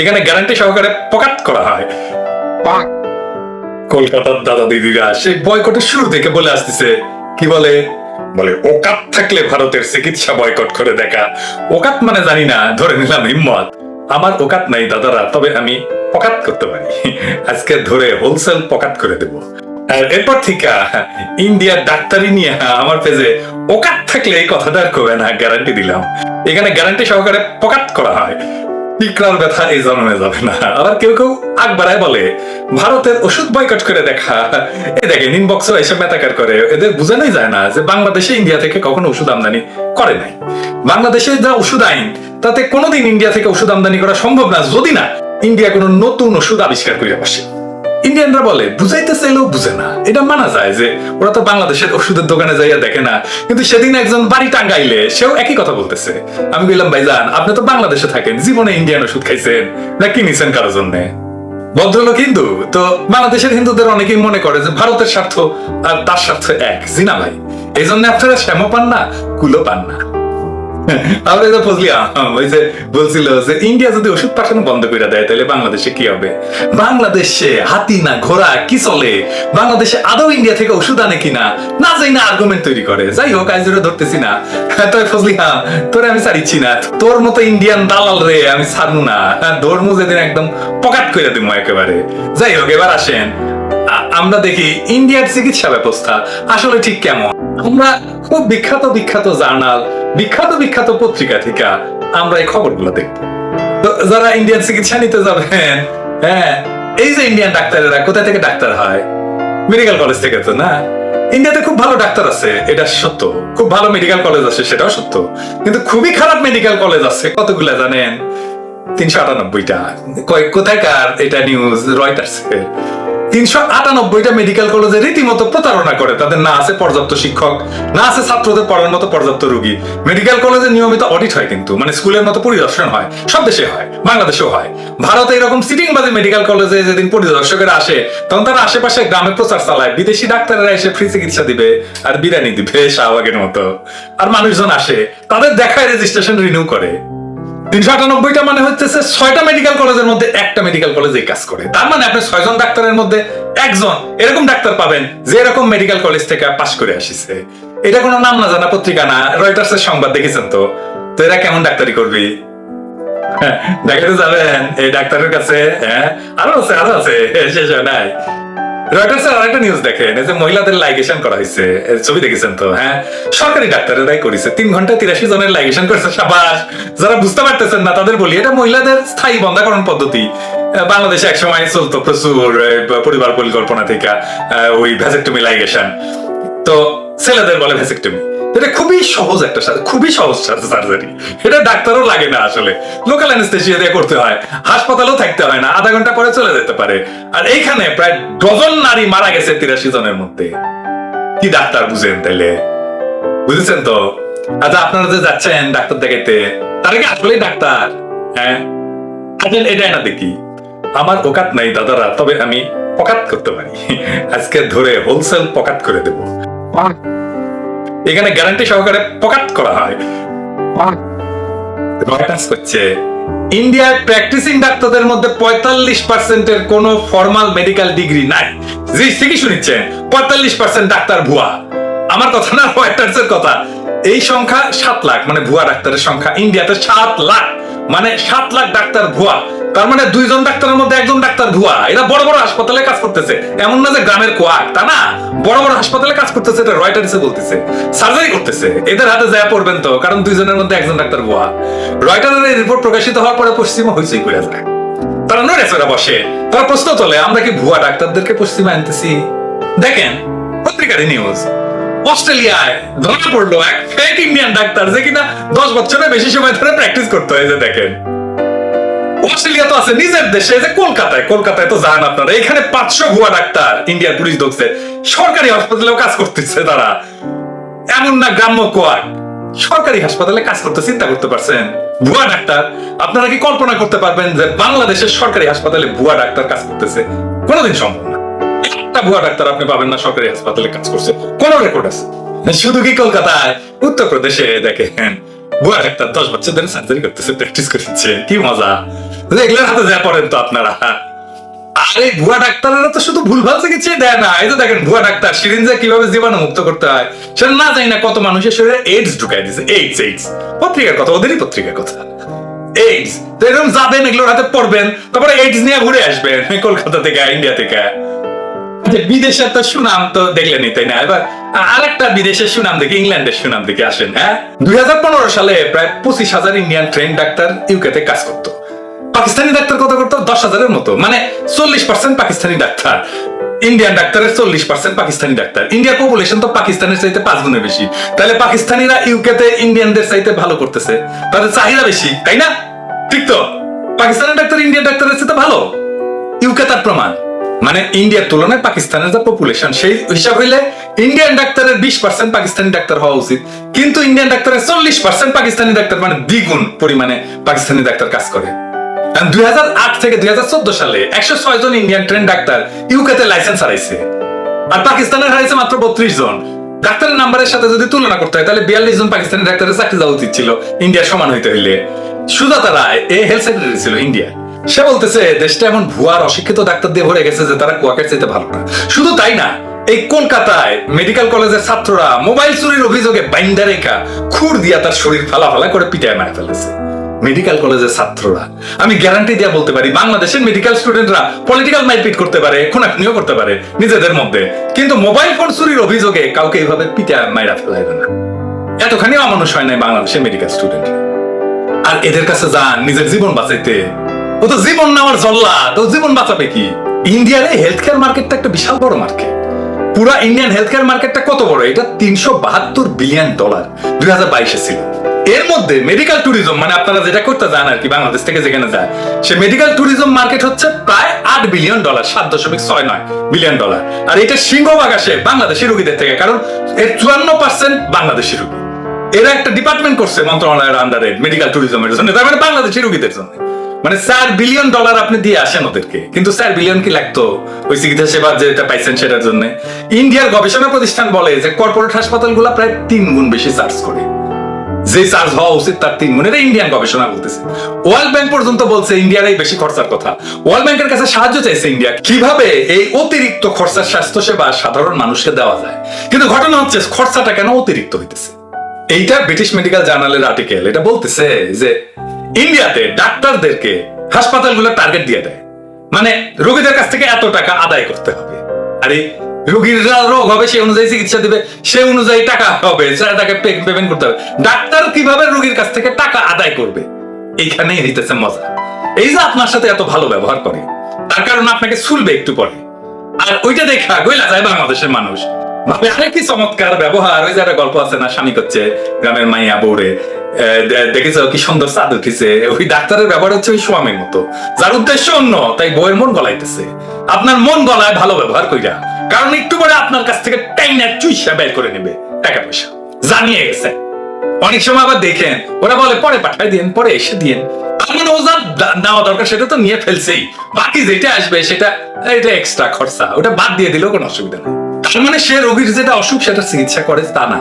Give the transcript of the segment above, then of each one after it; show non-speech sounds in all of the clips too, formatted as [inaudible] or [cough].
এখানে গ্যারান্টি সহকারে পকাত করা হয়। কলকাতার দাদা দিদিরা সেই বয়কটের শুরু থেকে বলে আসতেছে কি বলে? বলে ওকাত থাকলে ভারতের চিকিৎসা বয়কট করে দেখা। ওকাত মানে জানি না ধরে নিলাম হিম্মত। আমার ওকাত নাই দাদারা তবে আমি পকাত করতে পারি। আজকে ধরে হোলসেল পকাত করে দেব। আর এরপর থেকে ইন্ডিয়ার ডাক্তারি নিয়ে আমার পেজে ওকাত থাকলে এই কথাটা আর না গ্যারান্টি দিলাম। এখানে গ্যারান্টি সহকারে পকাত করা হয়। টিকরার ব্যথা এই জন্মে যাবে না। আবার কেউ কেউ আগ বাড়ায় বলে, ভারতের ওষুধ বয়কট করে দেখা। এ দেখেন ইনবক্স এসব মেতাকার করে। এদের বোঝানোই যায় না যে বাংলাদেশে ইন্ডিয়া থেকে কখনো ওষুধ আমদানি করে নাই। বাংলাদেশে যা ওষুধ আইন, তাতে কোনোদিন ইন্ডিয়া থেকে ওষুধ আমদানি করা সম্ভব না, যদি না ইন্ডিয়া কোনো নতুন ওষুধ আবিষ্কার করিয়া বসে। ইন্ডিয়ানরা বলে, বুঝাইতে চাইলেও বুঝে না। এটা মানা যায় যে, ওরা তো বাংলাদেশের ওষুধের দোকানে যাইয়া দেখে না। কিন্তু সেদিন একজন বাড়ি টাঙ্গাইলে সেও একই কথা বলতেছে। আমি বললাম ভাইজান, আপনি তো বাংলাদেশে থাকেন, জীবনে ইন্ডিয়ান ওষুধ খাইছেন। না কিনেছেন কারোর জন্য? ভদ্রলোক হিন্দু, তো বাংলাদেশের হিন্দুদের অনেকেই মনে করে যে ভারতের স্বার্থ আর তার স্বার্থ এক। জিনা ভাই, এই জন্য আপনারা শ্যামও পান না কুলো পান না। [laughs] আমরা তো আহম ওই যে বলছিল যে ইন্ডিয়া যদি ওষুধ পাঠানো বন্ধ করে দেয়, তাহলে বাংলাদেশে কি হবে? বাংলাদেশে হাতি না ঘোড়া কি চলে? বাংলাদেশে আদৌ ইন্ডিয়া থেকে ওষুধ আনে কিনা? না যাই না আর্গুমেন্ট তৈরি করে। যাই হোক, আজ ধরে ধরতেছি না। তবে ফজলি আহম তোরে আমি ছাড়িচ্ছি না। তোর মতো ইন্ডিয়ান দালাল রে আমি ছাড়বো না। ধর্ম যেদিন একদম পকাট করে দিব একেবারে। যাই হোক, এবার আসেন। আমরা দেখি ইন্ডিয়ার চিকিৎসা ব্যবস্থা আসলে ঠিক কেমন? আমরা খুব বিখ্যাত বিখ্যাত জার্নাল বিখ্যাত বিখ্যাত পত্রিকা থেকে আমরা এই খবরগুলো দেখব। যারা ইন্ডিয়ান চিকিৎসা নিতে যাবেন হ্যাঁ এই যে ইন্ডিয়ান ডাক্তারেরা, কোথা থেকে ডাক্তার হয়? মেডিকেল কলেজ থেকে তো না? ইন্ডিয়াতে খুব ভালো ডাক্তার আছে, এটা সত্য। খুব ভালো মেডিকেল কলেজ আছে, সেটাও সত্য। কিন্তু খুবই খারাপ মেডিকেল কলেজ আছে, কতগুলা জানেন? তিনশো আটানব্বইটা। কোথায় কার এটা নিউজ রয়টার্সের তিনশো আটানব্বইটা মেডিকেল কলেজে রীতিমতো প্রতারণা করে। তাদের না আছে পর্যাপ্ত শিক্ষক, না আছে ছাত্রদের পড়ার মতো পর্যাপ্ত রোগী। মেডিকেল কলেজে নিয়মিত অডিট হয় কিন্তু মানে স্কুলের মতো পরিদর্শন হয়। সব দেশে হয়, বাংলাদেশেও হয়। ভারতে এরকম সিটিং বাজে মেডিকেল কলেজে যেদিন পরিদর্শকেরা আসে, তখন তারা আশেপাশে গ্রামে প্রচার চালায়। বিদেশি ডাক্তাররা এসে ফ্রি চিকিৎসা দিবে আর বিরিয়ানি দিবে, শাহবাগের মতো। আর মানুষজন আসে, তাদের দেখায় রেজিস্ট্রেশন রিনিউ করে। তিনশো আটানব্বইটা মানে হচ্ছে ছয়টা মেডিকেল কলেজের মধ্যে একটা মেডিকেল কলেজ কাজ করে। তার মানে আপনি ছয়জন ডাক্তারের মধ্যে একজন এরকম ডাক্তার পাবেন যে এরকম মেডিকেল কলেজ থেকে পাশ করে আসিছে। এটা কোনো নাম না জানা, পত্রিকা না রয়টার্স এর সংবাদ দেখেছেন তো? তো এরা কেমন ডাক্তারি করবি? দেখাতে যাবেন, এই ডাক্তারের কাছে হ্যাঁ? আরও আছে আরও আছে, শেষ হয় নাই। রয়টার্স এর আরেকটা নিউজ দেখেন যে মহিলাদের লাইগেশন করা হয়েছে ছবি দেখেছেন তো হ্যাঁ? সরকারি ডাক্তারেরাই করেছে, তিন ঘণ্টা তিরাশি জনের লাইগেশন করেছে, সাবাস! যারা বুঝতে পারতেছেন না, তাদের বলি, এটা মহিলাদের স্থায়ী বন্ধাকরণ পদ্ধতি। বাংলাদেশে এক সময় চলতো প্রচুর পরিবার পরিকল্পনা থেকে ওই ভ্যাজেক্টমি লাইগেশন তো ছেলেদের বলে ভ্যাসেক্টমি এটা খুবই সহজ একটা খুবই সহজ সার্জারি এটা ডাক্তারও লাগে না আসলে। লোকাল অ্যানেস্থেসিয়া দিয়ে করতে হয়। হাসপাতালেও থাকতে হয় না। আধা ঘণ্টা পরে চলে যেতে পারে। আর এইখানে প্রায় ডজন নারী মারা গেছে তিরাশি জনের মধ্যে। কি ডাক্তার বুঝেন তাইলে? বুঝেছেন তো? আচ্ছা আপনারা যে যাচ্ছেন ডাক্তার দেখাইতে, তারা কি আসলেই ডাক্তার? হ্যাঁ? আচ্ছা এটাই না দেখি। আমার ওকাত নাই দাদারা, তবে আমি পকাত করতে পারি। আজকে ধরে হোলসেল পকাত করে দেব। এখানে গ্যারান্টি সহকারে পকাত করা হয়। রয়টার্স করছে ইন্ডিয়ার প্র্যাকটিসিং ডাক্তারদের মধ্যে পঁয়তাল্লিশ পার্সেন্টের কোন ফর্মাল মেডিকেল ডিগ্রি নাই। জি ঠিকই শুনিচ্ছেন পঁয়তাল্লিশ পার্সেন্ট ডাক্তার ভুয়া। আমার কথা না রয়টার্স এর কথা। এই সংখ্যা সাত লাখ মানে ভুয়া ডাক্তারের সংখ্যা ইন্ডিয়াতে সাত লাখ। মানে সাত লাখ ডাক্তার ভুয়া। তার মানে দুইজন ডাক্তারের মধ্যে একজন ডাক্তার ভুয়া। এরা বড় বড় হাসপাতালে কাজ করতেছে। এমন না যে গ্রামের কোয়াক তা না? বড় বড় হাসপাতালে কাজ করতেছে, এটা রয়টার্সে বলতেছে। সার্জারি করতেছে। এদের হাতে যায় পড়বেন তো, কারণ দুইজনের মধ্যে একজন ডাক্তার ভুয়া। রয়টারের এই রিপোর্ট প্রকাশিত হওয়ার পরে পশ্চিমা হইচই করে যায় তারা নড়ে চড়ে বসে। তারা প্রশ্ন তোলে, আমরা কি ভুয়া ডাক্তারদেরকে পশ্চিমে আনতেছি? দেখেন, পত্রিকারি নিউজ অস্ট্রেলিয়ায় ধরা পড়ল এক ফেক ইন্ডিয়ান ডাক্তার যে কিনা দশ বছরের বেশি সময় ধরে প্র্যাকটিস করতে হয়েছে দেখেন। অস্ট্রেলিয়া তো আছে, নিজের দেশে যে কলকাতায় কলকাতায় তো যান আপনারা। এখানে পাঁচশো ভুয়া ডাক্তার ইন্ডিয়ার পুলিশ ধরছে। সরকারি হাসপাতালেও কাজ করতেছে তারা। এমন না গ্রাম্য কোয়াক সরকারি হাসপাতালে কাজ করতে চিন্তা করতে পারছেন? ভুয়া ডাক্তার। আপনারা কি কল্পনা করতে পারবেন যে বাংলাদেশের সরকারি হাসপাতালে ভুয়া ডাক্তার কাজ করতেছে? কোনোদিন সম্ভব না। একটা ভুয়া ডাক্তার আপনি পাবেন না, সরকারি হাসপাতালে কাজ করছে। কোন রেকর্ড আছে? শুধু কি কলকাতায়? উত্তরপ্রদেশে, দেখেন। ভুয়া ডাক্তার দশ ধরে সার্জারি করতেছে প্র্যাকটিস করছে। কি মজা। এগুলোর হাতে যা পড়েন তো আপনারা। ভুয়া ডাক্তাররা তো শুধু ভুলভাল দেয় না। এই তো দেখেন, ভুয়া ডাক্তার কীভাবে জীবাণু মুক্ত করতে হয়, সেটা না জানি না কত মানুষের শরীরে এইডস ঢুকাই দিছে। এইডস এইডস পত্রিকার কথা, ওদেরই পত্রিকার কথা। এইডস তো এরকম যাবেন, এগুলোর হাতে পড়বেন, তারপরে এইডস নিয়ে ঘুরে আসবেন কলকাতা থেকে, ইন্ডিয়া থেকে। যে বিদেশের তো সুনাম তো দেখলেনই, তাই না? এবার আরেকটা বিদেশের সুনাম দেখে, ইংল্যান্ডের সুনাম দেখে, আসেন হ্যাঁ? দুই হাজার পনেরো সালে প্রায় পঁচিশ হাজার ইন্ডিয়ান ট্রেন ডাক্তার ইউকেতে কাজ করতো। পাকিস্তানি ডাক্তার কত করতো? দশ হাজারের মতো। মানে চল্লিশ পার্সেন্ট পাকিস্তানি ডাক্তার। ইন্ডিয়ান ডাক্তারের চল্লিশ পার্সেন্ট পাকিস্তানি ডাক্তার। ইন্ডিয়ার পপুলেশন তো পাকিস্তানের চাইতে পাঁচ গুণে বেশি। তাহলে পাকিস্তানিরা ইউকেতে ইন্ডিয়ানদের চাইতে ভালো করতেছে। তাদের চাহিদা বেশি, তাই না? ঠিক তো? পাকিস্তানের ডাক্তার ইন্ডিয়ান ডাক্তারের চাইতে ভালো? ইউকে তার প্রমাণ। মানে ইন্ডিয়ার তুলনায় পাকিস্তানের যে পপুলেশন সেই হিসাব হইলে ইন্ডিয়ান ডাক্তারের বিশ পার্সেন্ট পাকিস্তানি ডাক্তার হওয়া উচিত। কিন্তু ইন্ডিয়ান ডাক্তারের চল্লিশ পার্সেন্ট পাকিস্তানি ডাক্তার মানে দ্বিগুণ পরিমাণে পাকিস্তানি ডাক্তার কাজ করে। থেকে সালে একশো ছয় জন ইন্ডিয়ান ট্রেন ডাক্তার ইউকেতে লাইসেন্স হারাইছে। আর পাকিস্তানের হারাইছে মাত্র বত্রিশ জন। ডাক্তারের নাম্বারের সাথে যদি তুলনা করতে হয়, তাহলে বিয়াল্লিশ জন ডাক্তারের চাকরি দেওয়া উচিত ছিল ইন্ডিয়ার সমান হইতে হইলে। সুজাতা রায় এ হেলথ সেক্রেটারি ছিল ইন্ডিয়া সে বলতেছে, দেশটা এমন ভুয়ার অশিক্ষিত ডাক্তার দিয়ে ভরে গেছে যে তারা কুয়াকের চাইতে ভালো না। শুধু তাই না, এই কলকাতায় মেডিকেল কলেজের ছাত্ররা মোবাইল চুরির অভিযোগে বাইন্দা রেখা খুর দিয়া তার শরীর ফালা ফালা করে পিটায় মারা ফেলেছে। মেডিকেল কলেজের ছাত্ররা। আমি গ্যারান্টি দিয়ে বলতে পারি, বাংলাদেশের মেডিকেল স্টুডেন্টরা পলিটিক্যাল মারপিট করতে পারে, খুনাখুনিও করতে পারে, নিজেদের মধ্যে। কিন্তু মোবাইল ফোন চুরির অভিযোগে কাউকে এইভাবে পিটা মাইরা ফেলাইবে না। এতখানি অমানুষ হয় নাই বাংলাদেশের মেডিকেল স্টুডেন্ট আর এদের কাছে যান, নিজের জীবন বাঁচাইতে। ও তো জীবন নেওয়ার জল্লা, তো জীবন বাঁচাবে কি? ইন্ডিয়ার এই হেলথ কেয়ার মার্কেটটা একটা বিশাল বড় মার্কেট পুরা ইন্ডিয়ান হেলথ কেয়ার মার্কেটটা কত বড়? এটা তিনশো বাহাত্তর বিলিয়ন ডলার দুই হাজার বাইশে ছিল। এর মধ্যে মেডিকেল ট্যুরিজম মানে আপনারা যেটা করতে যান আর কি, বাংলাদেশ থেকে যেখানে যায়, সে মেডিকেল ট্যুরিজম মার্কেট হচ্ছে প্রায় আট বিলিয়ন ডলার সাত দশমিক ছয় নয় বিলিয়ন ডলার আর এটা সিংহভাগ আসে বাংলাদেশি রোগীদের থেকে, কারণ এর চুয়ান্ন পার্সেন্ট বাংলাদেশি রোগী। এরা একটা ডিপার্টমেন্ট করছে মন্ত্রণালয়ের আন্ডারে মেডিকেল ট্যুরিজমের জন্য, তার মানে বাংলাদেশি রোগীদের জন্য। মানে চার বিলিয়ন ডলার আপনি দিয়ে আসেন ওদেরকে, কিন্তু চার বিলিয়ন কি লাগতো ওই চিকিৎসা সেবা যেটা পাইছেন সেটার জন্য? ইন্ডিয়ার গবেষণা প্রতিষ্ঠান বলে যে কর্পোরেট হাসপাতালগুলো প্রায় তিন গুণ বেশি চার্জ করে। যে চার্জ হওয়া উচিত তার তিন গুণ এটা ইন্ডিয়ান গবেষণা বলতেছে। ওয়ার্ল্ড ব্যাংক পর্যন্ত বলছে ইন্ডিয়ার এই বেশি খরচার কথা। ওয়ার্ল্ড ব্যাংকের কাছে সাহায্য চাইছে ইন্ডিয়া কীভাবে এই অতিরিক্ত খরচার স্বাস্থ্য সেবা সাধারণ মানুষকে দেওয়া যায়? কিন্তু ঘটনা হচ্ছে, খরচাটা কেন অতিরিক্ত হইতেছে? এইটা ব্রিটিশ মেডিকেল জার্নালের আর্টিকেল এটা বলতেছে যে ইন্ডিয়াতে ডাক্তারদেরকে হাসপাতালগুলো টার্গেট দিয়ে দেয়। মানে রোগীদের কাছ থেকে এত টাকা আদায় করতে হবে। আরে রোগ হবে অনুযায়ী চিকিৎসা দিবে, সেই অনুযায়ী টাকা হবে তাকে পেমেন্ট করতে হবে। ডাক্তার কীভাবে রোগীর কাছ থেকে টাকা আদায় করবে? এইখানেই হইতেছে মজা। এই যে আপনার সাথে এত ভালো ব্যবহার করে, তার কারণ আপনাকে একটু পরে। আর ওইটা দেখা গইলা যায় বাংলাদেশের মানুষ। ভাবে চমৎকার ব্যবহার, ওই যে একটা গল্প আছে না, স্বামী করছে, গ্রামের মাইয়া বউরে। দেখেছ কি সুন্দর চাঁদ উঠিছে? ওই ডাক্তারের ব্যবহার হচ্ছে ওই স্বামীর মতো। যার উদ্দেশ্য অন্য, তাই বউয়ের মন গলাইতেছে। আপনার মন গলায় ভালো ব্যবহার কইরা, কারণ একটু পরে আপনার কাছ থেকে টাইনা চুইসা বের করে নেবে টাকা পয়সা জানিয়ে গেছে। অনেক সময় আবার দেখেন, ওরা বলে, পরে পাঠাই দিন, পরে এসে দিন মানে ও যা নেওয়া দরকার, সেটা তো নিয়ে ফেলছেই। বাকি যেটা আসবে, সেটা, এটা এক্সট্রা খরচা। ওটা বাদ দিয়ে দিলেও কোনো অসুবিধা নেই। তার মানে সে রোগীর যেটা অসুখ, সেটা চিকিৎসা করে তা না।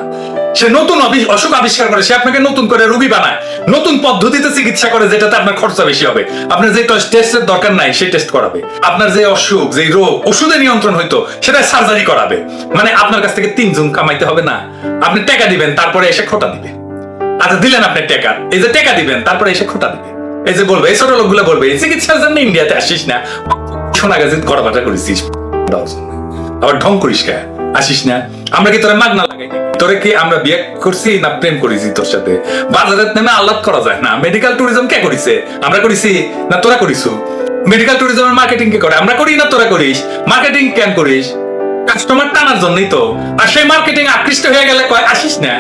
সে নতুন অসুখ আবিষ্কার করে, সে আপনাকে নতুন করে রোগী বানায়। নতুন পদ্ধতিতে চিকিৎসা করে, যেটাতে আপনার খরচা বেশি হবে। আপনার যে টেস্টের দরকার নাই, সেই টেস্ট করাবে। আপনার যে অসুখ, যে রোগ ওষুধে নিয়ন্ত্রণ হইতো, সেটা সার্জারি করাবে। মানে আপনার কাছ থেকে তিনজন কামাইতে হবে না। আপনি টাকা দিবেন, তারপরে এসে খোটা দিবে। আচ্ছা দিলেন আপনি টাকা। এই যে টাকা দিবেন, তারপরে এসে খোটা দিবে। এই যে বলবে, এই ছোট লোকগুলো বলবে, এই চিকিৎসার জন্য ইন্ডিয়াতে আসিস না। সোনা গাছে গড়া বাটা করেছিস। আবার ঢং করিস কে? আসিস না। আমরা কি তোরা মাগনা লাগাই তোরে কি আমরা বিয়ে করছি না প্রেম করেছি তোর সাথে? বাজারের নামে আল্লাহ করা যায় না। মেডিকেল ট্যুরিজম কে করিছে? আমরা করিছি না তোরা করিস মেডিকেল ট্যুরিজমের মার্কেটিং কে করে? আমরা করি না তোরা করিস? মার্কেটিং কেন করিস? কাস্টমার টানার জন্যই তো। আর সেই মার্কেটিং আকৃষ্ট হয়ে গেলে কয়, আসিস না।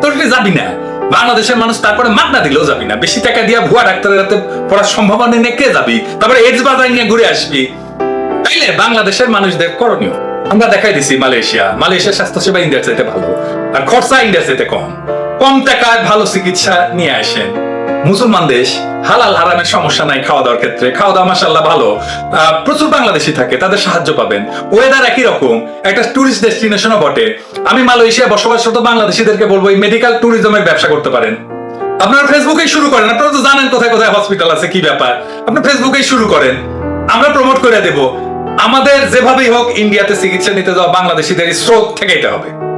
তোর যাবি না? বাংলাদেশের মানুষ তারপরে মাগনা দিলেও যাবি না। বেশি টাকা দিয়া ভুয়া ডাক্তারের হাতে পড়ার সম্ভাবনা নিয়ে কে যাবি? তারপরে এডস বাজার নিয়ে ঘুরে আসবি। তাইলে বাংলাদেশের মানুষদের করণীয়। আমরা দেখাই দিছি মালয়েশিয়া। মালয়েশিয়ার স্বাস্থ্যসেবা ইন্ডিয়ার চাইতে ভালো। আর খরচা ইন্ডিয়ার চাইতে কম। কম টাকায় ভালো চিকিৎসা নিয়ে আসেন। মুসলমান দেশ, হালাল হারামের সমস্যা নাই খাওয়া দাওয়ার ক্ষেত্রে। খাওয়া দাওয়া মাসাল্লাহ ভালো প্রচুর বাংলাদেশি থাকে, তাদের সাহায্য পাবেন। ওয়েদার একই রকম। একটা টুরিস্ট ডেস্টিনেশনও বটে। আমি মালয়েশিয়া বসবাসরত বাংলাদেশিদেরকে বলব, এই মেডিকেল ট্যুরিজমের ব্যবসা করতে পারেন। আপনারা ফেসবুকেই শুরু করেন। আপনারা তো জানেন কোথায় কোথায় হসপিটাল আছে, কি ব্যাপার। আপনি ফেসবুকেই শুরু করেন। আমরা প্রমোট করে দেব। আমাদের যেভাবেই হোক ইন্ডিয়াতে চিকিৎসা নিতে যাওয়া বাংলাদেশিদের স্রোত থেকে এটা হবে।